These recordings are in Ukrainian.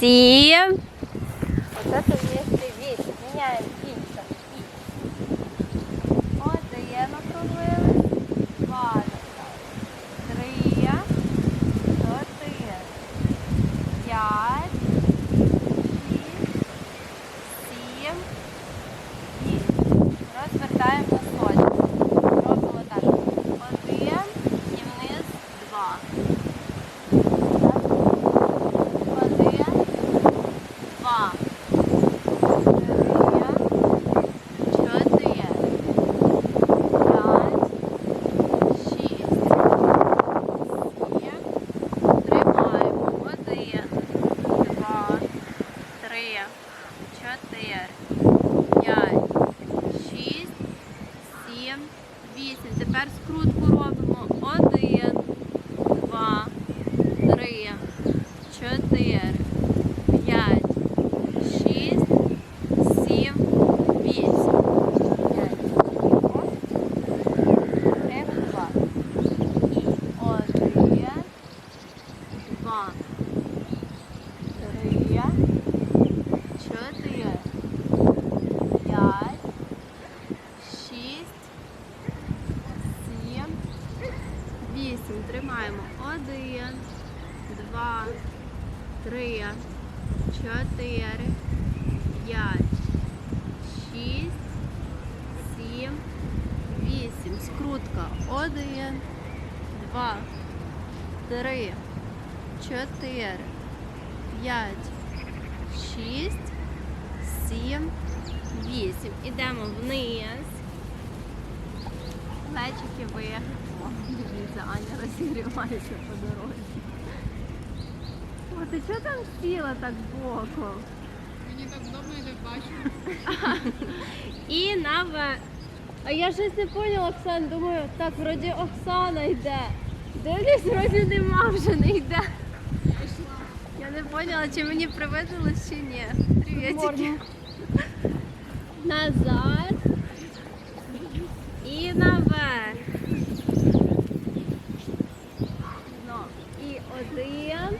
сім. Оце то вместе вісім. Міняємо. Один округлили. Два написали. Три. Чотири. П'ять. Шість. Сім. Вісім. Розвертаємо на сотню. Робимо так. Один і вниз два. Один. Два. Три. Чотири. П'ять. Шість. Сім. Тримаємо. Один. Два. Три. Чотири. П'ять. Шість. Сім. Вісім. Тепер скрутку робимо. Один. Два. Три. Чотири. П'ять. Шість. Сім. Вісім. П'ять. Три, два. Один. Два. Три. Чотири. П'ять. Шість. Сім. Вісім. Тримаємо. Один. Два. Три. Чотири. П'ять. Шість. Сім. Вісім. Скрутка. Один. Два. Три. Чотири. П'ять. Шість. Сім. Вісім. Ідемо вниз. Плечики вигнемо. Дивіться, Аня розігрівається по дорозі. О, ти чого там сіла так боком? Мені так вдома я не бачу. І наверх. А я щось не поняла, Оксан. Думаю, так, вроді Оксана йде. Дивлюсь, вроді нема вже не йде. Я не поняла, чи мені привиділось, чи ні. Привітики. Назад. І наверх. Ну, і один.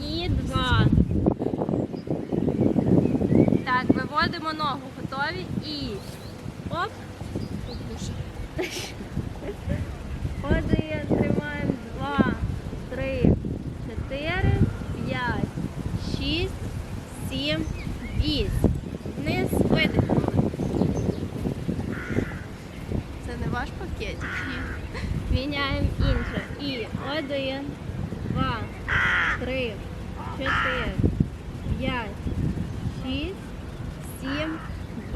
І два. Так, виводимо ногу, готові і оп. Один, тримаємо, два, три, чотири, п'ять, шість, сім, вісім. Вниз видихнули. Це не ваш пакетик? Ні міняємо інше. І один, два, три, чотири, п'ять, шість, сім.